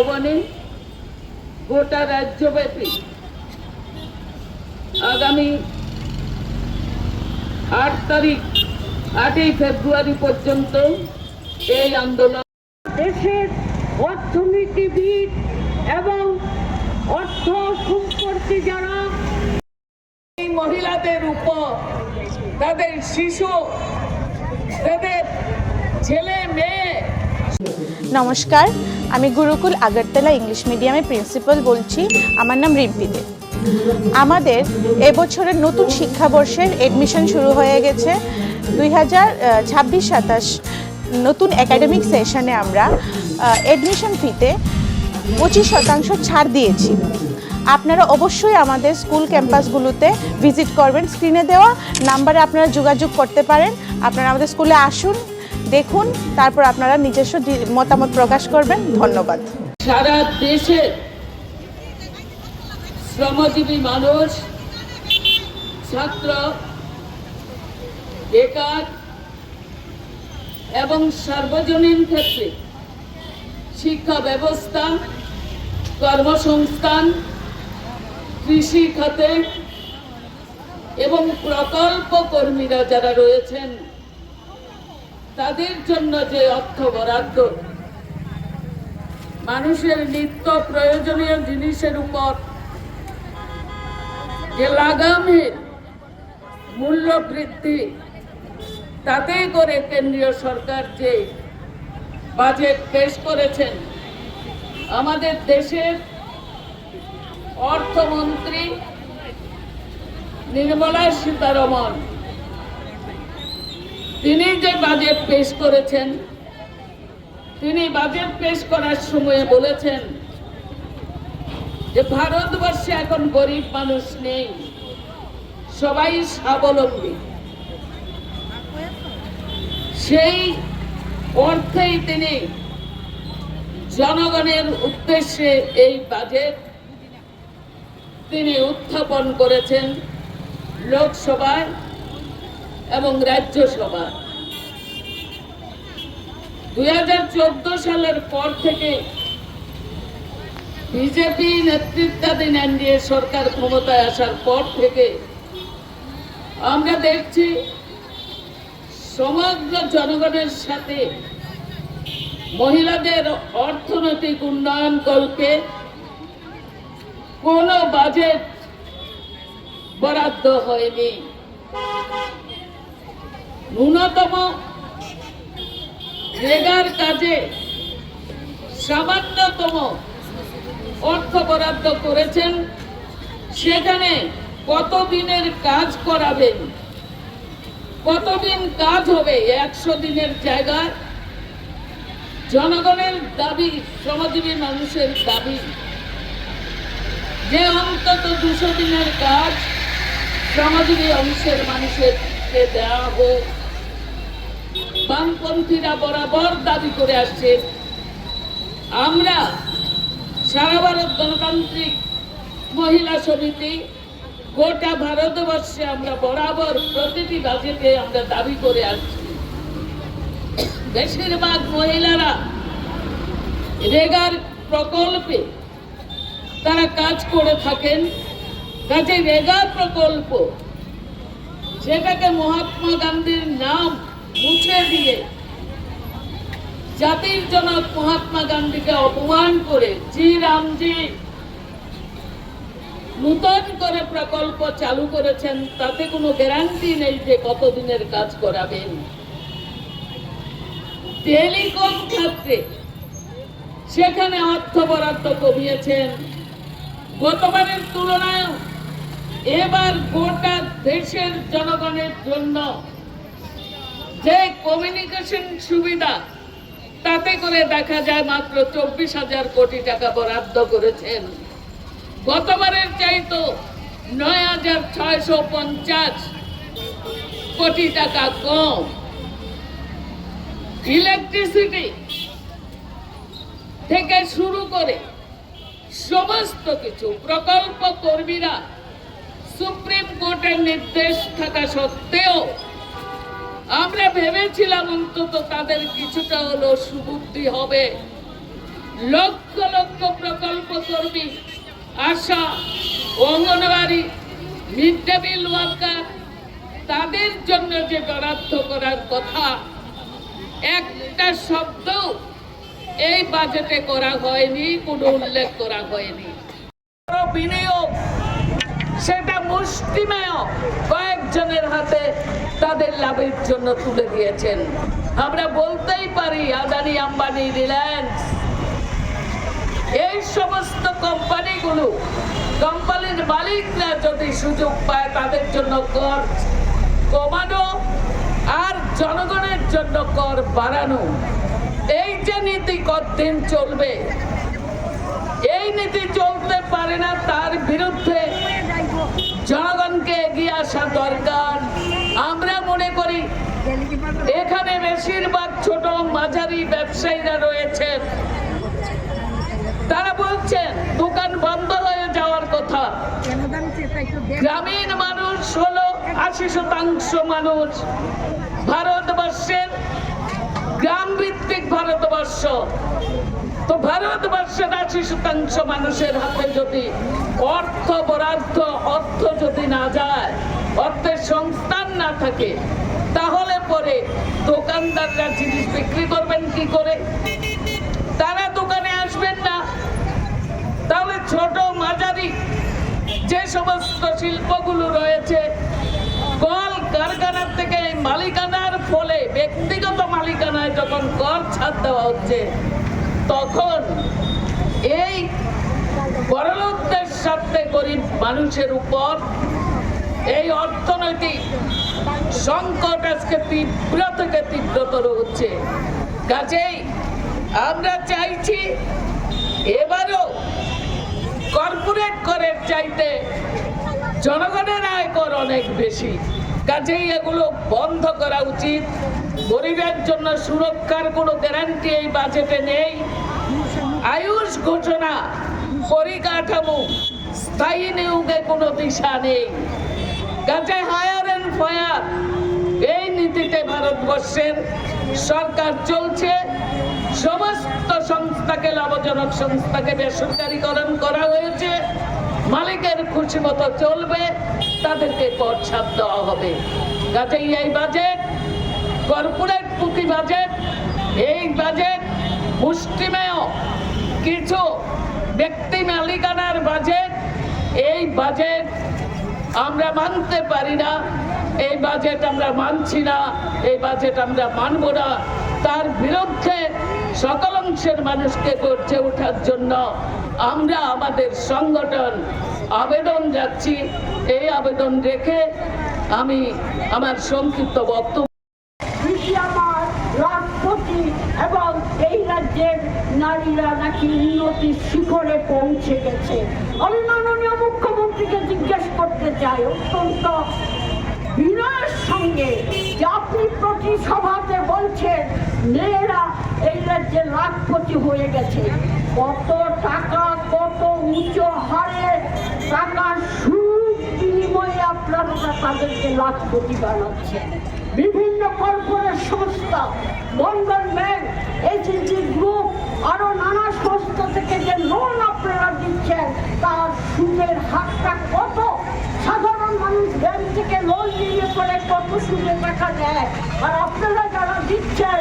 আহ্বানে গোটা রাজ্যব্যাপী আগামী আট তারিখ, আটই ফেব্রুয়ারি পর্যন্ত এই আন্দোলন দেশের অর্থনীতিবিদ এবং অর্থ সম্পর্কে যারা এই মহিলাদের উপর, তাদের শিশু, তাদের ছেলে, মেয়ে নমস্কার। আমি গুরুকুল আগরতলা ইংলিশ মিডিয়ামের প্রিন্সিপাল বলছি, আমার নাম রিম্পি দে। আমাদের এবছরের নতুন শিক্ষাবর্ষের এডমিশন শুরু হয়ে গেছে। দুই হাজার ছাব্বিশ সাতাশ নতুন একাডেমিক সেশনে আমরা এডমিশন ফিতে পঁচিশ শতাংশ ছাড় দিয়েছি। আপনারা অবশ্যই আমাদের স্কুল ক্যাম্পাসগুলোতে ভিজিট করবেন। স্ক্রিনে দেওয়া নাম্বারে আপনারা যোগাযোগ করতে পারেন। আপনারা আমাদের স্কুলে আসুন। দেখুন, তারপর আপনারা নিজস্ব মতামত প্রকাশ করবেন। ধন্যবাদ। সারা দেশের শ্রমজীবী মানুষ, ছাত্র, বেকার এবং সার্বজনীন ক্ষেত্রে শিক্ষা ব্যবস্থা, কর্মসংস্থান, কৃষি খাতে এবং প্রকল্প কর্মীরা যারা রয়েছেন তাদের জন্য যে অর্থ বরাদ্দ, মানুষের নিত্য প্রয়োজনীয় জিনিসের উপর যে লাগামের মূল্য বৃদ্ধি তাতে করে কেন্দ্রীয় সরকার যে বাজেট পেশ করেছেন, আমাদের দেশের অর্থমন্ত্রী নির্মলা সীতারমন তিনি যে বাজেট পেশ করেছেন, তিনি বাজেট পেশ করার সময় বলেছেন যে ভারতবর্ষে এখন গরিব মানুষ নেই, সবাই স্বাবলম্বী। সেই অর্থেই তিনি জনগণের উদ্দেশ্যে এই বাজেট তিনি উত্থাপন করেছেন লোকসভায়। এবং রাজ্যসভায় দুই হাজার চোদ্দ সালের পর থেকে বিজেপি নেতৃত্বাধীন এনডিএ সরকার ক্ষমতায় আসার পর থেকে আমরা দেখছি সমগ্র জনগণের সাথে মহিলাদের অর্থনৈতিক উন্নয়ন কল্পে কোনো বাজেট বরাদ্দ হয়নি। ন্যূনতম রেগার কাজে সামান্যতম অর্থ বরাদ্দ করেছেন, সেখানে কত দিনের কাজ করাবেন? কতদিন কাজ হবে একশো দিনের জায়গায় জনগণের দাবি, শ্রমজীবী মানুষের দাবি, যে অন্তত দুশো দিনের কাজ শ্রমজীবী অংশের মানুষেরকে দেওয়া হোক। বামপন্থীরা বরাবর দাবি করে আসছে। আমরা সারা ভারত গণতান্ত্রিক মহিলা সমিতি গোটা ভারতবর্ষে আমরা বরাবর প্রতিটি বাজেটে আমরা দাবি করে আসছি। বেশিরভাগ মহিলারা রেগার প্রকল্পে তারা কাজ করে থাকেন। কাজে রেগা প্রকল্প সেটাকে মহাত্মা গান্ধীর নাম মুছে দিয়ে জাতির জনক মহাত্মা গান্ধীকে অপমান করে জি রামজি নূতন করে প্রকল্প চালু করেছেন, তাতে কোনো গ্যারান্টি নেই যে কতদিনের কাজ করাবেন। টেলিকম ক্ষেত্রে? সেখানে অর্থ বরাদ্দ কমিয়েছেন। গতবারের তুলনায় এবার গোটা দেশের জনগণের জন্য যে কমিউনিকেশন সুবিধা, তাতে করে দেখা যায় মাত্র চব্বিশ হাজার কোটি টাকা বরাদ্দ করেছেন। গতবারের চাইতো নয় হাজার ছয়শো পঞ্চাশ কোটি টাকা কম। ইলেকট্রিসিটি থেকে শুরু করে সমস্ত কিছু প্রকল্প কর্মীরা সুপ্রিম কোর্টের নির্দেশ থাকা সত্ত্বেও আমরা ভেবেছিলাম অন্তত তাদের কিছুটা হলো সুবুদ্ধি হবে। লক্ষ লক্ষ প্রকল্প কর্মী, ASHA Anganwadi mid day meal worker, তাদের জন্য যে বরাদ্দ করার কথা, একটা শব্দ এই বাজেটে করা হয়নি, কোনো উল্লেখ করা হয়নি। বিনিয়োগ, সেটা মুষ্টিমেয় কয়েকজনের হাতে তাদের লাভের জন্য তুলে দিয়েছেন। আমরা বলতেই পারি, আদানি আম্বানি রিলায়েন্স, এই সমস্ত কোম্পানিগুলো কোম্পানির মালিকরা যদি সুযোগ পায় তাদের জন্য কর কমানো আর জনগণের জন্য কর বাড়ানো। এই যে নীতি কতদিন চলবে? এই নীতি চলতে পারে না, তার বিরুদ্ধে জনগণকে এগিয়ে আসা দরকার। আমরা মনে করি, এখানে বেশিরভাগ ছোট মাঝারি ব্যবসায়ীরা রয়েছেন তারা বলছেন, দোকান বন্ধ হয়ে যাওয়ার কথা। গ্রামীণ মানুষ হলো আশি শতাংশ মানুষ। ভারতবর্ষের গ্রাম ভিত্তিক ভারতবর্ষ। তো ভারতবর্ষের আশি শতাংশ মানুষের হাতে যদি অর্থ বরাদ্দ, অর্থ যদি না যায়, অর্থের সংস্থান না থাকে, তাহলে পরে দোকানদাররা জিনিস বিক্রি করবেন কি করে? তারা দোকানে আসবেন না। তাহলে ছোট মাঝারি যে সমস্ত শিল্পগুলো রয়েছে, কল কারখানার থেকে মালিকানার ফলে, ব্যক্তিগত মালিকানায় যখন কর ছাড় দেওয়া হচ্ছে, তখন এই বড়লোকদের সাথে গরিব মানুষের উপর এই অর্থনৈতিক সংকট আজকে তীব্র থেকে তীব্রতর হচ্ছে। কাজেই আমরা চাইছি এবারও কর্পোরেট করের চাইতে জনগণের আয়কর অনেক বেশি। কাজেই এগুলো বন্ধ করা উচিত। গরিবের জন্য সুরক্ষার কোনো গ্যারান্টি এই বাজেটে নেই। আয়ুষ ঘোষণা, পরিকাঠামো, স্থায়ী নিয়োগে কোনো দিশা নেই। কাজে হায়ার ফায়ার এই নীতিতে ভারতবর্ষের সরকার চলছে। সমস্ত সংস্থাকে লাভজনক সংস্থাকে বেসরকারীকরণ করা হয়েছে। মালিকের খুশি মতো চলবে, তাদেরকে কর ছাড় দেওয়া হবে। কাজেই এই বাজেট কর্পোরেট পুঁথি বাজেট এই বাজেট মুষ্টিমেয় কিছু ব্যক্তি মালিকানার বাজেট এই বাজেট আমরা মানতে পারি না। এই বাজেট আমরা মানছি না, এই বাজেট আমরা মানব না। তার বিরুদ্ধে সকল অংশের মানুষকে গড়ছে ওঠার জন্য আমরা আমাদের সংগঠন আবেদন যাচ্ছি। এই আবেদন রেখে আমি আমার সংক্ষিপ্ত বক্তব্য আমার এবং এই রাজ্যের নারীরা নাকি উন্নতির শিখরে পৌঁছে গেছে। আমি মাননীয় মুখ্যমন্ত্রীকে জিজ্ঞেস করতে চাই, অত্যন্ত বিনয়ের সঙ্গে যে আপনি প্রতি বলছেন মেয়েরা এই রাজ্যে লাখপতি হয়ে গেছে। কত টাকা, কত উঁচু হারে টাকা সুদ বিনিময়ে আপনারা তাদেরকে লাখপতি বানাচ্ছেন। বিভিন্ন কর্পোরেট সংস্থা, বন্ধন ব্যাংক এজেন্সি গ্রুপ, আরও নানা সংস্থা থেকে যে লোন আপনারা দিচ্ছেন, তার সুদের হারটা কত? সাধারণ মানুষ ব্যাংক থেকে লোন নিয়ে পরে কত সুদে টাকা দেয়। আর আপনারা যারা দিচ্ছেন,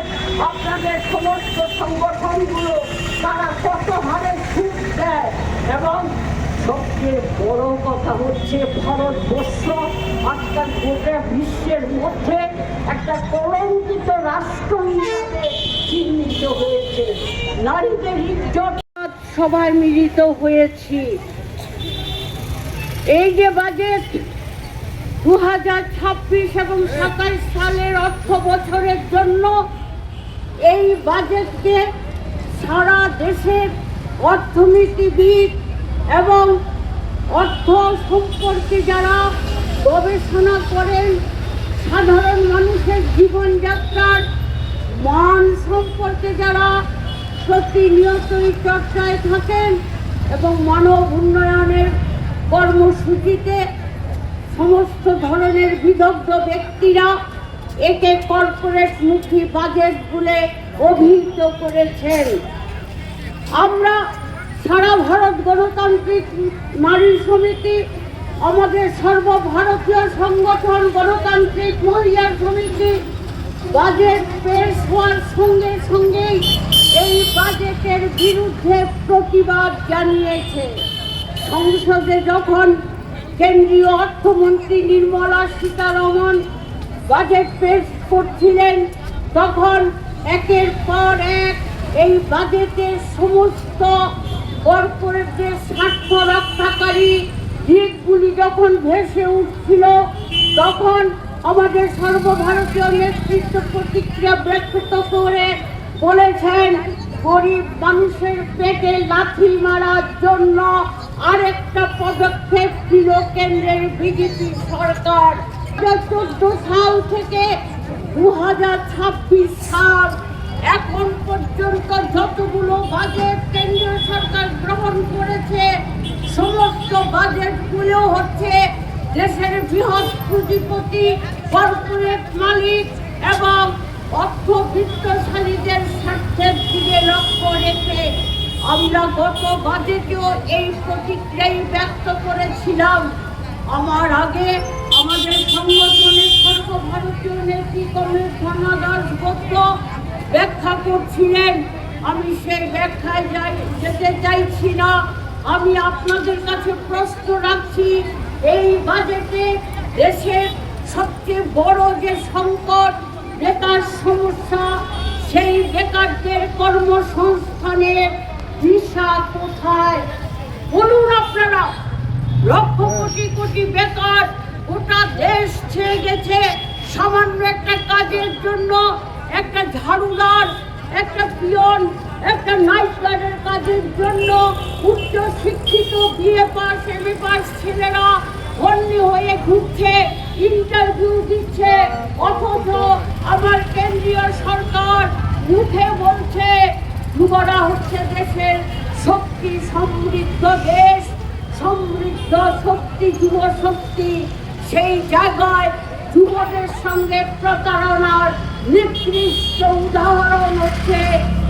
আপনাদের সমস্ত সংগঠনগুলো, তারা কত হারে সুদ দেয়। এবং সবচেয়ে বড় কথা হচ্ছে, ভারতবর্ষ আজকাল গোটা বিশ্বের মধ্যে একটা কলঙ্কিত রাষ্ট্র হিসেবে চিহ্নিত হয়েছে। নারীদের ইজ্জত সবাই মিলিত হয়েছি। এই যে বাজেট দু হাজার ছাব্বিশ এবং সাতাইশ সালের অর্থ বছরের জন্য এই বাজেটকে সারা দেশের অর্থনীতিবিদ এবং অর্থ সম্পর্কে যারা গবেষণা করেন, সাধারণ মানুষের জীবনযাত্রার মান সম্পর্কে যারা প্রতিনিয়তই চর্চায় থাকেন এবং মানব উন্নয়নের কর্মসূচিতে সমস্ত ধরনের বিদগ্ধ ব্যক্তিরা একে কর্পোরেট মুখী বাজেট বলে অভিহিত করেছেন। আমরা সারা ভারত গণতান্ত্রিক নারী সমিতি, আমাদের সর্বভারতীয় সংগঠন গণতান্ত্রিক মহিলা সমিতি, বাজেট পেশ হওয়ার সঙ্গে সঙ্গেই এই বাজেটের বিরুদ্ধে প্রতিবাদ জানিয়েছে। সংসদে যখন কেন্দ্রীয় অর্থমন্ত্রী নির্মলা সীতারমন বাজেট পেশ করছিলেন। তখন একের পর এক এই বাজেটের সমস্ত কর্পোরেটের স্বার্থ রক্ষাকারী দিকগুলি যখন ভেসে উঠছিল, তখন আমাদের সর্বভারতীয় নেতৃত্ব প্রতিক্রিয়া ব্যক্ত করে বলেছেন, গরিব মানুষের পেটে লাথি মারার জন্য আরেকটা পদক্ষেপ ছিল কেন্দ্রের বিজেপি সরকার। চোদ্দ সাল থেকে দু হাজার ছাব্বিশ সাল এখন পর্যন্ত যতগুলো বাজেট কেন্দ্রীয় সরকার গ্রহণ করেছে, সমস্ত বাজেটগুলো হচ্ছে দেশের বৃহৎ পুঁজিপতি, কর্পোরেট মালিক এবং অর্থবিত্তশালীদের স্বার্থের দিকে লক্ষ্য রেখে আমরা গত বাজেটেও এই প্রতিক্রিয়াই ব্যক্ত করেছিলাম। আমার আগে আমাদের সংগঠনের সর্বভারতীয় নেতৃত্বের ধর্মা দাসগুপ্ত ব্যাখ্যা করছিলেন। আমি সেই ব্যাখ্যায় যাই, যেতে চাইছি না। আমি আপনাদের কাছে প্রশ্ন রাখছি, এই বাজেটে দেশের সবচেয়ে বড় যে সংকট, বেকার সমস্যা, সেই বেকারদের কর্মসংস্থানের দিশা কোথায়? বলুন আপনারা। লক্ষ কোটি কোটি বেকার গোটা দেশ ছেয়ে গেছে। সামান্য একটা কাজের জন্য একটা ঝাড়ুদার, একটা পিয়ন, একটা নাইট গার্ডের কাজের জন্য উচ্চ শিক্ষিত বিএ পাস এম পাস ছেলেরা হন্যি হয়ে ঘুরছে ইন্টারভিউ দিচ্ছে। অথচ আমার কেন্দ্রীয় সরকার মুখে বলছে যুবরা হচ্ছে দেশের শক্তি, সমৃদ্ধ দেশ, সমৃদ্ধ শক্তি, যুব শক্তি। সেই জায়গায় যুবদের সঙ্গে প্রতারণার নিকৃষ্ট উদাহরণ হচ্ছে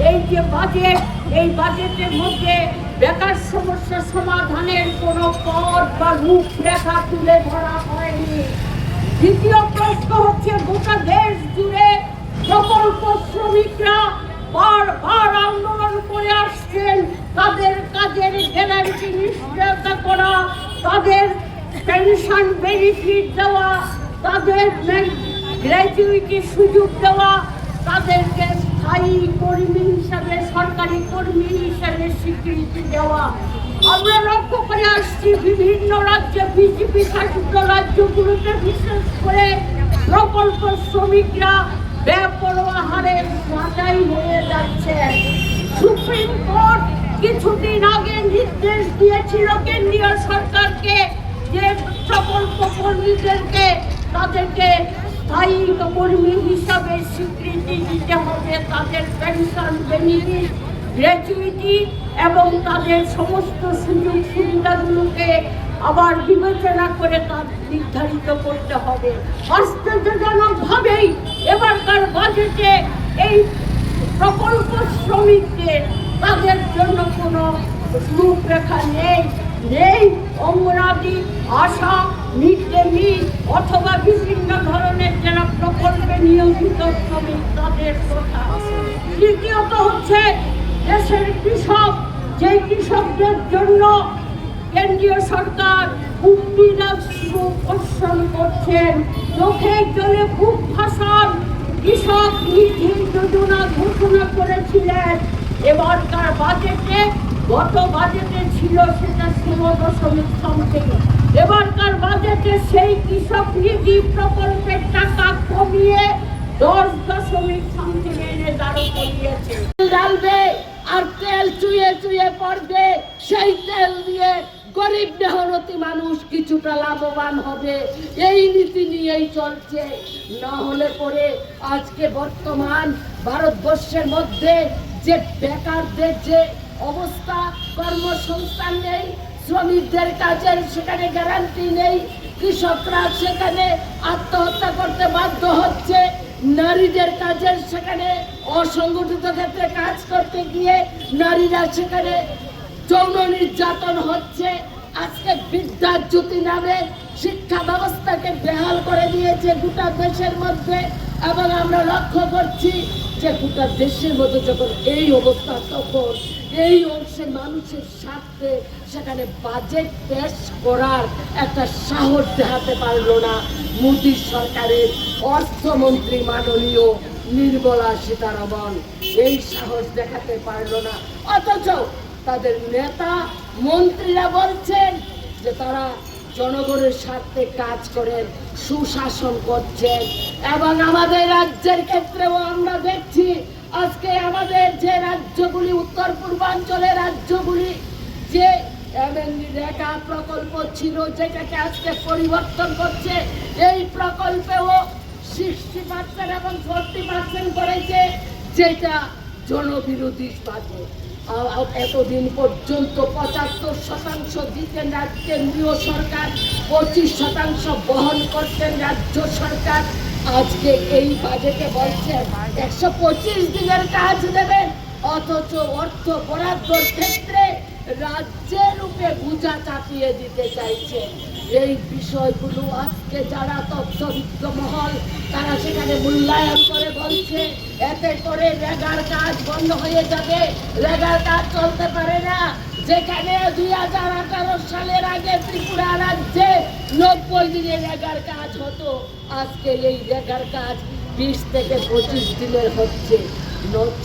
এই যে বাজেট। এই বাজেটের মধ্যে বেকার সমস্যা সমাধানের কোনো পথ বা রূপরেখা তুলে ধরা হয়নি। দ্বিতীয় প্রশ্ন হচ্ছে, গোটা দেশ জুড়ে প্রকল্প শ্রমিকরা বারবার আন্দোলন করে আসছেন। তাদের কাজের গ্যারান্টি নিশ্চয়তা করা, তাদের পেনশন বেনিফিট দেওয়া, তাদের গ্র্যাজুইটি সুযোগ দেওয়া, তাদেরকে স্থায়ী কর্মী হিসাবে, সরকারি কর্মী হিসাবে স্বীকৃতি দেওয়া। আমরা লক্ষ্য করে আসছি বিভিন্ন রাজ্যে, বিজেপি শাসিত রাজ্যগুলোতে বিশেষ করে প্রকল্প শ্রমিকরা বেপরোয়া হারে সাজাই হয়ে যাচ্ছে। সুপ্রিম কোর্ট কিছুদিন আগে নির্দেশ দিয়েছিল কেন্দ্রীয় সরকারকে যে তাদেরকে স্থায়ী কর্মী হিসাবে স্বীকৃতি দিতে হবে। তাদের পেনশন, বেনিফিট, গ্র্যাচুইটি এবং তাদের সমস্ত সুযোগ সুবিধাগুলোকে আবার বিবেচনা করে তা নির্ধারিত করতে হবে। আশ্চর্যজনকভাবেই এবারকার বাজেটে এই প্রকল্প শ্রমিকদের তাদের জন্য কোনো রূপরেখা নেই। নেই অঙ্গনাদি আশা মিড ডে মিল অথবা বিভিন্ন ধরনের যারা প্রকল্পে নিয়োজিত শ্রমিক, তাদের কথা। তৃতীয়ত হচ্ছে দেশের কৃষক যে কৃষকদের জন্য কেন্দ্রীয় সরকার কুম্ভিরাজ করছেন। চোখের জলে খুব ভাসান কৃষক নিধি যোজনা ঘোষণা করেছিলেন। এবারকার বাজেটে গত বাজেটে ছিল সেটা ষোলো দশমিক সামথিং এবারকার বাজেটে সেই কৃষক নিধি প্রকল্পের টাকা কমিয়ে দশ দশমিক সামথিং এনে দাঁড়ো করিয়েছে ডালবে আর তেল চুয়ে চুয়ে পড়বে। সেই তেল দিয়ে গরিব মেহনতি মানুষ কিছুটা লাভবান হবে। এই নীতি নিয়েই চলছে। না হলে পরে আজকে বর্তমান ভারতবর্ষের মধ্যে যে বেকারদের যে অবস্থা, কর্মসংস্থান নেই, শ্রমিকদের কাজের সেখানে গ্যারান্টি নেই, কৃষকরা সেখানে আত্মহত্যা করতে বাধ্য হচ্ছে, নারীদের কাজের সেখানে অসংগঠিত ক্ষেত্রে কাজ করতে গিয়ে নারীরা সেখানে যৌন নির্যাতন হচ্ছে। আজকে বিদ্যাজ্যোতি নামে শিক্ষা ব্যবস্থাকে বেহাল করে দিয়েছে গোটা দেশের মধ্যে। এবং আমরা লক্ষ্য করছি যে গোটা দেশের মধ্যে যখন এই অবস্থা, তখন এই অংশে মানুষের স্বার্থে সেখানে বাজেট পেশ করার একটা সাহস দেখাতে পারল না। মোদী সরকারের অর্থমন্ত্রী মাননীয় নির্মলা সীতারামন এই সাহস দেখাতে পারল না। অথচ তাদের নেতা মন্ত্রীরা বলছেন যে তারা জনগণের স্বার্থে কাজ করেন, সুশাসন করছেন এবং আমাদের রাজ্যের ক্ষেত্রেও আমরা দেখছি আজকে আমাদের যে রাজ্যগুলি, উত্তর পূর্বাঞ্চলের রাজ্যগুলি, যে রেখা প্রকল্প ছিল যেটাকে আজকে পরিবর্তন করছে, এই প্রকল্পেও সিক্সটি পার্সেন্ট এবং ফোরটি পার্সেন্ট করেছে, যেটা জনবিরোধী বাজে। আ- আ- এতদিন পর্যন্ত পঁচাত্তর শতাংশ দিতেন কেন্দ্রীয় সরকার, পঁচিশ শতাংশ বহন করতেন রাজ্য সরকার। আজকে এই বাজেটে বলছে একশো পঁচিশ দিনের কাজ দেবেন, অথচ অর্থ বরাদ্দর ক্ষেত্রে রাজ্যের রূপে বোঝা চাপিয়ে দিতে চাইছে এই বিষয়গুলো আজকে যারা তথ্যবিজ্ঞ মহল, তারা সেখানে মূল্যায়ন করে বলছে, এতে করে রেগার কাজ বন্ধ হয়ে যাবে। রেগার কাজ চলতে পারে না। যেখানে দুই হাজার আঠারো সালের আগে ত্রিপুরা রাজ্যে নব্বই দিনে রেগার কাজ হতো, আজকে এই রেগার কাজ বিশ থেকে পঁচিশ দিনের হচ্ছে।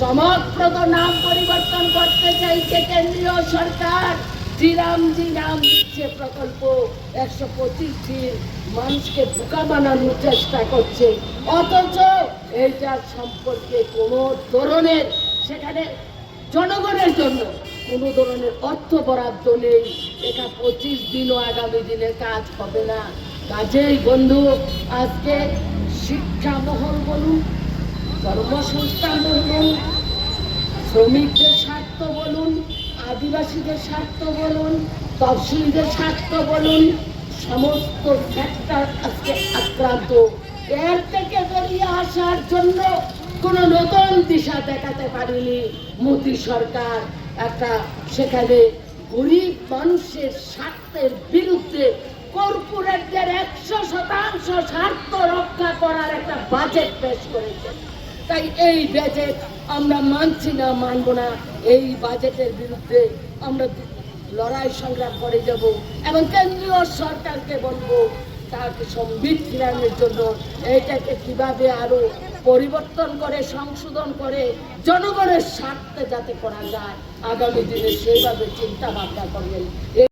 চমকপ্রদ নাম পরিবর্তন করতে চাইছে কেন্দ্রীয় সরকার। জিরাম জি নাম দিচ্ছে প্রকল্প। একশো পঁচিশ দিন মানুষকে বোকা বানানোর চেষ্টা করছে। অথচ এইটার সম্পর্কে কোনো ধরনের সেখানে জনগণের জন্য কোনো ধরনের অর্থ বরাদ্দ নেই। এটা পঁচিশ দিনও আগামী দিনে কাজ হবে না। কাজেই বন্ধু, আজকে শিক্ষা মহল বলুন, কর্মসংস্থান বলুন, শ্রমিকদের স্বার্থ বলুন আদিবাসীদের স্বার্থ বলুন, তফসিলদের স্বার্থ বলুন, সমস্ত সেক্টর আজকে আক্রান্ত। এর থেকে বেরিয়ে আসার জন্য কোনো নতুন দিশা দেখাতে পারেনি মোদী সরকার। একটা সেখানে গরিব মানুষের স্বার্থের বিরুদ্ধে কর্পোরেটদের একশো শতাংশ স্বার্থ রক্ষা করার একটা বাজেট পেশ করেছে। তাই এই বাজেট আমরা মানছি না, মানব না। এই বাজেটের বিরুদ্ধে আমরা লড়াই সংগ্রাম করে যাব? এবং কেন্দ্রীয় সরকারকে বলব, তাকে সম্বিত ফিরানোর জন্য এটাকে কীভাবে আরও পরিবর্তন করে, সংশোধন করে, জনগণের স্বার্থে যাতে করা যায়, আগামী দিনে সেইভাবে চিন্তা ভাবনা করবেন।